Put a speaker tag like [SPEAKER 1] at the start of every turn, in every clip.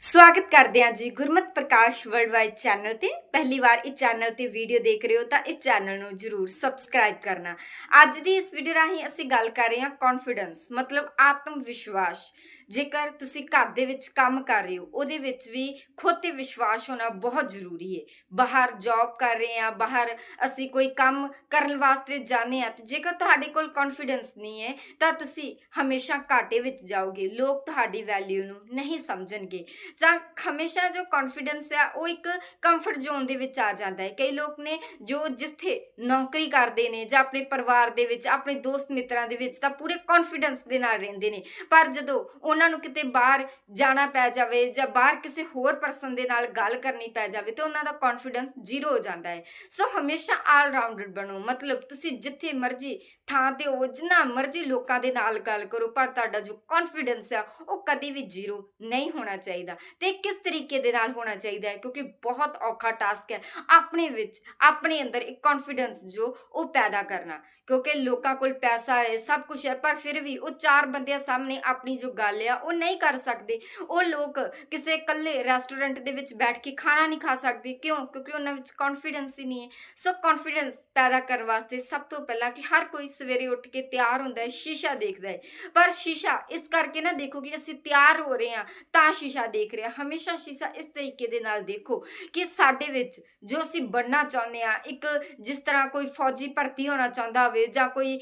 [SPEAKER 1] ਸਵਾਗਤ ਕਰਦੇ ਹਾਂ ਜੀ ਗੁਰਮਤ ਪ੍ਰਕਾਸ਼ ਵਰਲਡਵਾਈਡ ਚੈਨਲ ਤੇ। ਪਹਿਲੀ ਵਾਰ ਇਸ ਚੈਨਲ ਤੇ ਵੀਡੀਓ ਦੇਖ ਰਹੇ ਹੋ ਤਾਂ ਇਸ ਚੈਨਲ ਨੂੰ ਜਰੂਰ ਸਬਸਕ੍ਰਾਈਬ ਕਰਨਾ। ਅੱਜ ਦੀ ਇਸ ਵੀਡੀਓ ਰਾਹੀਂ ਅਸੀਂ ਗੱਲ ਕਰ ਰਹੇ ਹਾਂ ਕੌਨਫੀਡੈਂਸ ਮਤਲਬ ਆਤਮ ਵਿਸ਼ਵਾਸ ਜੇਕਰ ਤੁਸੀਂ ਘਰ ਦੇ ਵਿੱਚ ਕੰਮ ਕਰ ਰਹੇ ਹੋ, ਉਹਦੇ ਵਿੱਚ ਵੀ ਖੁਦ ਤੇ ਵਿਸ਼ਵਾਸ ਹੋਣਾ ਬਹੁਤ ਜ਼ਰੂਰੀ ਹੈ। ਬਾਹਰ ਜੌਬ ਕਰ ਰਹੇ ਹਾਂ, ਬਾਹਰ ਅਸੀਂ ਕੋਈ ਕੰਮ ਕਰਨ ਵਾਸਤੇ ਜਾਂਦੇ ਹਾਂ, ਤੇ ਜੇਕਰ ਤੁਹਾਡੇ ਕੋਲ ਕੌਨਫੀਡੈਂਸ ਨਹੀਂ ਹੈ, ਤਾਂ ਤੁਸੀਂ ਹਮੇਸ਼ਾ ਘਾਟੇ ਵਿੱਚ ਜਾਓਗੇ, ਲੋਕ ਤੁਹਾਡੀ ਵੈਲਿਊ ਨੂੰ ਨਹੀਂ ਸਮਝਣਗੇ। ਜਾਂ ਹਮੇਸ਼ਾ ਜੋ ਕੌਨਫੀਡੈਂਸ ਆ, ਉਹ ਇੱਕ ਕੰਫਰਟ ਜ਼ੋਨ ਦੇ ਵਿੱਚ ਆ ਜਾਂਦਾ ਹੈ। ਕਈ ਲੋਕ ਨੇ ਜੋ ਜਿੱਥੇ ਨੌਕਰੀ ਕਰਦੇ ਨੇ ਜਾਂ ਆਪਣੇ ਪਰਿਵਾਰ ਦੇ ਵਿੱਚ, ਆਪਣੇ ਦੋਸਤ ਮਿੱਤਰਾਂ ਦੇ ਵਿੱਚ ਤਾਂ ਪੂਰੇ ਕੌਨਫੀਡੈਂਸ ਦੇ ਨਾਲ ਰਹਿੰਦੇ ਨੇ। ਪਰ ਜਦੋਂ ਉਹਨਾਂ ਨੂੰ ਕਿਤੇ ਬਾਹਰ ਜਾਣਾ ਪੈ ਜਾਵੇ ਜਾਂ ਬਾਹਰ ਕਿਸੇ ਹੋਰ ਪਰਸਨ ਦੇ ਨਾਲ ਗੱਲ ਕਰਨੀ ਪੈ ਜਾਵੇ ਤੇ ਉਹਨਾਂ ਦਾ ਕੌਨਫੀਡੈਂਸ ਜ਼ੀਰੋ ਹੋ ਜਾਂਦਾ ਹੈ। ਸੋ ਹਮੇਸ਼ਾ ਆਲ ਰਾਊਂਡਰ ਬਣੋ। ਮਤਲਬ ਤੁਸੀਂ ਜਿੱਥੇ ਮਰਜ਼ੀ ਥਾਂ ਤੇ ਹੋ, ਜਿੰਨਾ ਮਰਜ਼ੀ ਲੋਕਾਂ ਦੇ ਨਾਲ ਗੱਲ ਕਰੋ, ਪਰ ਤੁਹਾਡਾ ਜੋ ਕੌਨਫੀਡੈਂਸ ਆ, ਉਹ ਕਦੇ ਵੀ ਜ਼ੀਰੋ ਨਹੀਂ ਹੋਣਾ ਚਾਹੀਦਾ। ਤੇ ਕਿਸ ਤਰੀਕੇ ਦੇ ਨਾਲ ਹੋਣਾ ਚਾਹੀਦਾ ਹੈ? ਕਿਉਂਕਿ ਬਹੁਤ ਔਖਾ ਟਾਸਕ ਹੈ ਆਪਣੇ ਵਿੱਚ, ਆਪਣੇ ਅੰਦਰ ਇੱਕ ਕੌਨਫੀਡੈਂਸ ਜੋ ਉਹ ਪੈਦਾ ਕਰਨਾ। ਕਿਉਂਕਿ ਲੋਕਾਂ ਕੋਲ ਪੈਸਾ ਹੈ, ਸਭ ਕੁਝ ਹੈ, ਪਰ ਫਿਰ ਵੀ ਉਹ ਚਾਰ ਬੰਦਿਆਂ ਸਾਹਮਣੇ ਆਪਣੀ ਜੋ ਗੱਲ ਆ ਉਹ ਨਹੀਂ ਕਰ ਸਕਦੇ। ਉਹ ਲੋਕ ਕਿਸੇ ਇਕੱਲੇ ਰੈਸਟੋਰੈਂਟ ਦੇ ਵਿੱਚ ਬੈਠ ਕੇ ਖਾਣਾ ਨਹੀਂ ਖਾ ਸਕਦੇ। ਕਿਉਂ? ਕਿਉਂਕਿ ਉਹਨਾਂ ਵਿੱਚ ਕੌਨਫੀਡੈਂਸ ਹੀ ਨਹੀਂ ਹੈ। ਸੋ ਕੌਨਫੀਡੈਂਸ ਪੈਦਾ ਕਰਨ ਵਾਸਤੇ ਸਭ ਤੋਂ ਪਹਿਲਾਂ ਕਿ ਹਰ ਕੋਈ ਸਵੇਰੇ ਉੱਠ ਕੇ ਤਿਆਰ ਹੁੰਦਾ ਹੈ, ਸ਼ੀਸ਼ਾ ਦੇਖਦਾ ਹੈ। ਪਰ ਸ਼ੀਸ਼ਾ, ਇਸ ਕਰਕੇ ਨਾ ਦੇਖੋ ਕਿ ਅਸੀਂ ਤਿਆਰ ਹੋ ਰਹੇ ਹਾਂ, ਤਾਂ ਸ਼ੀਸ਼ਾ ਦੇਖ ਰਿਹਾ, ਹਮੇਸ਼ਾ ਸ਼ੀਸ਼ਾ ਇਸ ਤਰੀਕੇ ਦੇ ਨਾਲ ਦੇਖੋ ਕਿ ਸਾਡੇ ਵਿੱਚ ਜੋ ਅਸੀਂ ਬਣਨਾ ਚਾਹੁੰਦੇ ਆ ਇੱਕ ਜਿਸ ਤਰ੍ਹਾਂ ਕੋਈ ਫੌਜੀ ਭਰਤੀ ਹੋਣਾ ਚਾਹੁੰਦਾ ਹੋਵੇ ਜਾਂ ਕੋਈ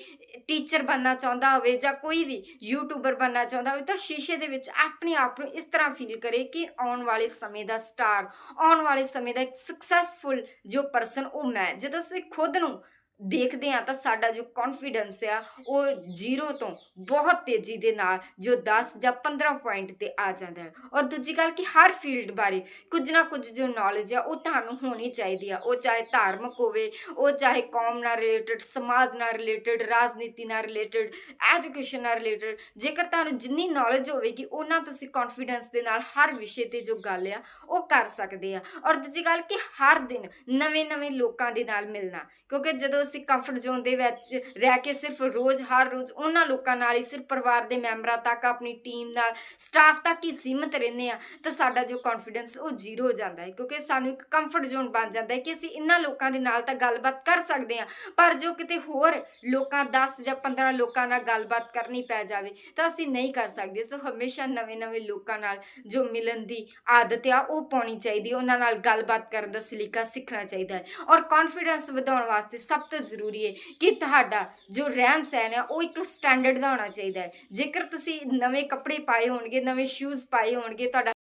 [SPEAKER 1] ਟੀਚਰ ਬਣਨਾ ਚਾਹੁੰਦਾ ਹੋਵੇ ਜਾਂ ਕੋਈ ਵੀ ਯੂਟਿਊਬਰ ਬਣਨਾ ਚਾਹੁੰਦਾ ਹੋਵੇ ਤਾਂ ਸ਼ੀਸ਼ੇ ਦੇ ਵਿੱਚ ਆਪਣੇ ਆਪ ਨੂੰ ਇਸ ਤਰ੍ਹਾਂ ਫੀਲ ਕਰੇ ਕਿ ਆਉਣ ਵਾਲੇ ਸਮੇਂ ਦਾ ਸਟਾਰ ਆਉਣ ਵਾਲੇ ਸਮੇਂ ਦਾ ਇੱਕ ਸਕਸੈਸਫੁਲ ਜੋ ਪਰਸਨ ਉਹ ਮੈਂ, ਜਦੋਂ ਅਸੀਂ ਖੁਦ ਨੂੰ ਦੇਖਦੇ ਆ ਤਾਂ ਸਾਡਾ ਜੋ ਕੌਨਫੀਡੈਂਸ ਆ, ਉਹ ਜ਼ੀਰੋ ਤੋਂ ਬਹੁਤ ਤੇਜ਼ੀ ਦੇ ਨਾਲ ਜੋ 10 ਜਾਂ 15 ਪੁਆਇੰਟ ਤੇ ਆ ਜਾਂਦਾ ਹੈ। ਔਰ ਦੂਜੀ ਗੱਲ ਕਿ ਹਰ ਫੀਲਡ ਬਾਰੇ ਕੁਝ ਨਾ ਕੁਝ ਜੋ ਨੌਲੇਜ ਆ, ਉਹ ਤੁਹਾਨੂੰ ਹੋਣੀ ਚਾਹੀਦੀ ਆ। ਉਹ ਚਾਹੇ ਧਾਰਮਿਕ ਹੋਵੇ, ਉਹ ਚਾਹੇ ਕੌਮ ਨਾਲ ਰਿਲੇਟਡ ਸਮਾਜ ਨਾਲ ਰਿਲੇਟਡ ਰਾਜਨੀਤੀ ਨਾਲ ਰਿਲੇਟਡ ਐਜੂਕੇਸ਼ਨ ਨਾਲ ਰਿਲੇਟਡ ਜੇਕਰ ਤੁਹਾਨੂੰ ਜਿੰਨੀ ਨੌਲੇਜ ਹੋਵੇਗੀ, ਉਹਨਾਂ ਤੁਸੀਂ ਕੌਨਫੀਡੈਂਸ ਦੇ ਨਾਲ ਹਰ ਵਿਸ਼ੇ ਤੇ ਜੋ ਗੱਲ ਆ, ਉਹ ਕਰ ਸਕਦੇ ਆ। ਔਰ ਦੂਜੀ ਗੱਲ ਕਿ ਹਰ ਦਿਨ ਨਵੇਂ-ਨਵੇਂ ਲੋਕਾਂ ਦੇ ਨਾਲ ਮਿਲਣਾ, ਕਿਉਂਕਿ ਜਦੋਂ ਅਸੀਂ ਕੰਫਰਟ ਜ਼ੋਨ ਦੇ ਵਿੱਚ ਰਹਿ ਕੇ ਸਿਰਫ ਰੋਜ਼, ਹਰ ਰੋਜ਼ ਉਹਨਾਂ ਲੋਕਾਂ ਨਾਲ ਹੀ, ਸਿਰਫ ਪਰਿਵਾਰ ਦੇ ਮੈਂਬਰਾਂ ਤੱਕ, ਆਪਣੀ ਟੀਮ ਨਾਲ ਸਟਾਫ ਤੱਕ ਹੀ ਸੀਮਿਤ ਰਹਿੰਦੇ ਆ ਤਾਂ ਸਾਡਾ ਜੋ ਕੌਨਫੀਡੈਂਸ ਉਹ ਜ਼ੀਰੋ ਹੋ ਜਾਂਦਾ ਹੈ ਕਿਉਂਕਿ ਸਾਨੂੰ ਇੱਕ ਕੰਫਰਟ ਜ਼ੋਨ ਬਣ ਜਾਂਦਾ ਹੈ ਕਿ ਅਸੀਂ ਇਹਨਾਂ ਲੋਕਾਂ ਦੇ ਨਾਲ ਤਾਂ ਗੱਲਬਾਤ ਕਰ ਸਕਦੇ ਆ ਪਰ ਜੋ ਕਿਤੇ ਹੋਰ ਲੋਕਾਂ 10 ਜਾਂ 15 ਲੋਕਾਂ ਨਾਲ ਗੱਲਬਾਤ ਕਰਨੀ ਪੈ ਜਾਵੇ ਤਾਂ ਅਸੀਂ ਨਹੀਂ ਕਰ ਸਕਦੇ। ਸੋ ਹਮੇਸ਼ਾ ਨਵੇਂ-ਨਵੇਂ ਲੋਕਾਂ ਨਾਲ ਜੋ ਮਿਲਣ ਦੀ ਆਦਤ ਆ, ਉਹ ਪਾਉਣੀ ਚਾਹੀਦੀ ਉਹਨਾਂ ਨਾਲ ਗੱਲਬਾਤ ਕਰਨ ਦਾ ਸਲੀਕਾ ਸਿੱਖਣਾ ਚਾਹੀਦਾ ਹੈ। ਔਰ ਕੌਨਫੀਡੈਂਸ ਵਧਾਉਣ ਵਾਸਤੇ ਸਭ ਤੋਂ ਜ਼ਰੂਰੀ ਹੈ ਕਿ ਤੁਹਾਡਾ ਜੋ ਰਹਿਣ ਸਹਿਣ ਹੈ, ਉਹ ਇੱਕ ਸਟੈਂਡਰਡ ਦਾ ਹੋਣਾ ਚਾਹੀਦਾ ਹੈ। ਜੇਕਰ ਤੁਸੀਂ ਨਵੇਂ ਕੱਪੜੇ ਪਾਏ ਹੋਣਗੇ, ਨਵੇਂ ਸ਼ੂਜ਼ ਪਾਏ ਹੋਣਗੇ, ਤੁਹਾਡਾ